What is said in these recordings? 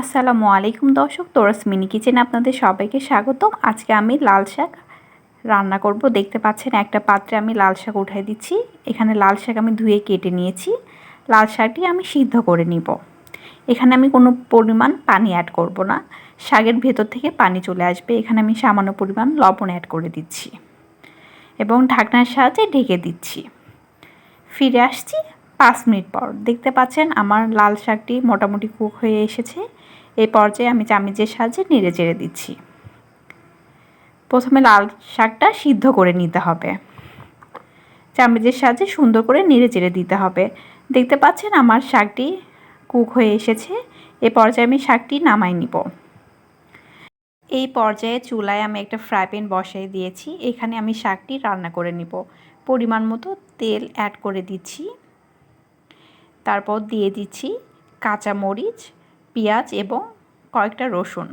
আসসালামু আলাইকুম দর্শক, তোরাস মিনি কিচেন আপনাদের সবাইকে স্বাগতম। আজকে আমি লাল শাক রান্না করব। দেখতে পাচ্ছেন একটা পাত্রে আমি লাল শাক উঠাই দিচ্ছি। এখানে লাল শাক আমি ধুয়ে কেটে নিয়েছি। লাল শাকটি আমি সিদ্ধ করে নিব। এখানে আমি কোনো পরিমাণ পানি অ্যাড করব না। শাকের ভেতর থেকে পানি চলে আসবে। এখানে আমি সামান্য পরিমাণ লবণ অ্যাড করে দিচ্ছি এবং ঢাকনার সাহায্যে ঢেকে দিচ্ছি। ফিরে আসছি পাঁচ মিনিট পর। দেখতে পাচ্ছেন আমার লাল শাকটি মোটামুটি কুক হয়ে এসেছে। এই পর্যায়ে আমি চামিচের সাহায্যে নেড়ে চেড়ে দিচ্ছি। প্রথমে লাল শাকটা সিদ্ধ করে নিতে হবে। চামিচের সাহায্যে সুন্দর করে নেড়ে চেড়ে দিতে হবে। দেখতে পাচ্ছেন আমার শাকটি কুক হয়ে এসেছে। এ পর্যায়ে আমি শাকটি নামাই নিব। এই পর্যায়ে চুলায় আমি একটা ফ্রাই প্যান বসাই দিয়েছি। এখানে আমি শাকটি রান্না করে নিব। পরিমাণ মতো তেল অ্যাড করে দিচ্ছি। তারপর দিয়ে দিচ্ছি কাঁচা মরিচ পেঁয়াজ এবং কয়েকটা রসুন।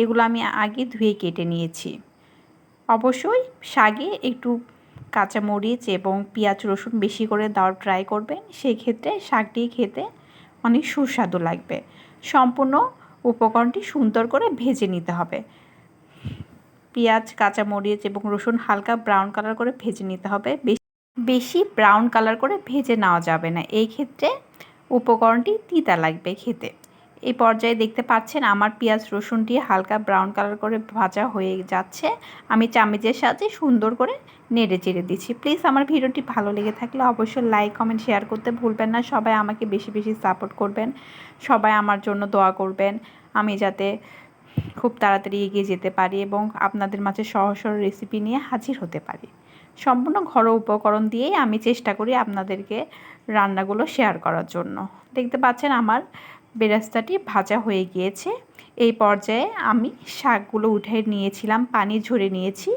এগুলো আমি আগে ধুয়ে কেটে নিয়েছি। অবশ্যই শাগে একটু কাঁচা মরিচ এবং পেঁয়াজ রসুন বেশি করে দেওয়ার ট্রাই করবেন। সেই ক্ষেত্রে শাকটি খেতে অনেক সুস্বাদু লাগবে। সম্পূর্ণ উপকরণটি সুন্দর করে ভেজে নিতে হবে। পেঁয়াজ কাঁচা মরিচ এবং রসুন হালকা ব্রাউন কালার করে ভেজে নিতে হবে। বেশি ব্রাউন কালার করে ভেজে নেওয়া যাবে না। এই ক্ষেত্রে উপকরণটি তিতা লাগবে খেতে। এই পর্যায়ে দেখতে পাচ্ছেন আমার পেঁয়াজ রসুনটি হালকা ব্রাউন কালার করে ভাজা হয়ে যাচ্ছে। আমি চামিচের সাহায্যে সুন্দর করে নেড়ে চেড়ে দিচ্ছি। প্লিজ আমার ভিডিওটি ভালো লেগে থাকলে অবশ্যই লাইক কমেন্ট শেয়ার করতে ভুলবেন না। সবাই আমাকে বেশি বেশি সাপোর্ট করবেন। সবাই আমার জন্য দোয়া করবেন। আমি যাতে খুব তাড়াতাড়ি এগিয়ে যেতে পারি এবং আপনাদের মাঝে সহজ সরল রেসিপি নিয়ে হাজির হতে পারি। সম্পূর্ণ ঘরোয়া উপকরণ দিয়েই আমি চেষ্টা করি আপনাদেরকে রান্নাগুলো শেয়ার করার জন্য। দেখতে পাচ্ছেন আমার বেরাস্তাটি ভাজা হয়ে গিয়েছে। এই পর্যায়ে আমি শাকগুলো উঠে নিয়েছিলাম, পানি ঝরে নিয়েছি।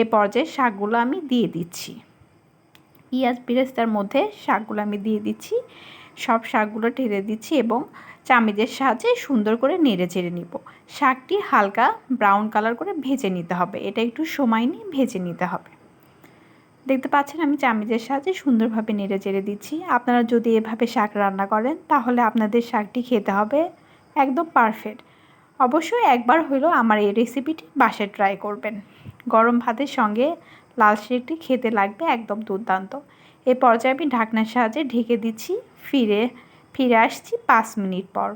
এই পর্যায়ে শাকগুলো আমি দিয়ে দিচ্ছি। পেঁয়াজ বেরেস্তার মধ্যে শাকগুলো আমি দিয়ে দিচ্ছি। সব শাকগুলো ঢেলে দিচ্ছি এবং চামিজের সাহায্যে সুন্দর করে নেড়ে চেড়ে নিব। শাকটি হালকা ব্রাউন কালার করে ভেজে নিতে হবে। এটা একটু সময় নিয়ে ভেজে নিতে হবে। দেখতে পাচ্ছেন আমি চামিচের সাহায্যে সুন্দরভাবে নেড়ে চেড়ে দিচ্ছি। আপনারা যদি এভাবে শাক রান্না করেন, তাহলে আপনাদের শাকটি খেতে হবে একদম পারফেক্ট অবশ্যই একবার হলেও আমার এই রেসিপিটি বাসায় ট্রাই করবেন। গরম ভাতের সঙ্গে লাল শাকটি খেতে লাগবে একদম দুর্দান্ত। এই পর্যায়ে আমি ঢাকনার সাহায্যে ঢেকে দিচ্ছি, ফিরে ফিরে আসছি পাঁচ মিনিট পর।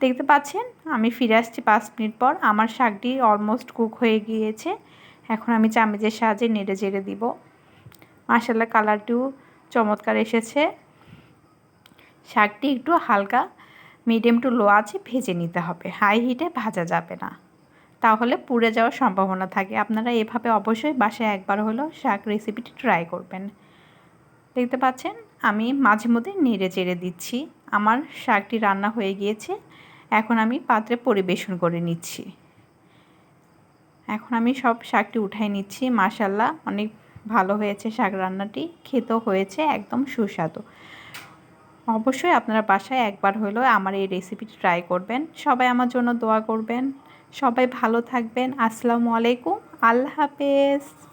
দেখতে পাচ্ছেন, আমি ফিরে আসছি পাঁচ মিনিট পর, আমার শাকটি অলমোস্ট কুক হয়ে গিয়েছে। এখন আমি চামচের সাহায্যে নেড়ে চেড়ে দিব। মাসাল্লাহ কালারটিও চমৎকার এসেছে। শাকটি একটু হালকা মিডিয়াম টু লো আছে, ভেজে নিতে হবে। হাই হিটে ভাজা যাবে না। তাহলে পুড়ে যাওয়ার সম্ভাবনা থাকে। আপনারা এভাবে অবশ্যই বাসায় একবার হলেও শাক রেসিপিটি ট্রাই করবেন। দেখতে পাচ্ছেন, আমি মাঝে মধ্যে নেড়ে চেড়ে দিচ্ছি। আমার শাকটি রান্না হয়ে গিয়েছে। এখন আমি পাত্রে পরিবেশন করে নিচ্ছি। এখন আমি সব শাকটি উঠাই নিচ্ছি। মাসাল্লাহ অনেক ভালো হয়েছে শাক রান্নাটি, খেতেও হয়েছে, একদম সুস্বাদু। অবশ্যই আপনারা বাসায় একবার হলেও আমার এই রেসিপিটি ট্রাই করবেন। সবাই আমার জন্য দোয়া করবেন। সবাই ভালো থাকবেন। আসসালামু আলাইকুম। আল্লাহ হাফেজ।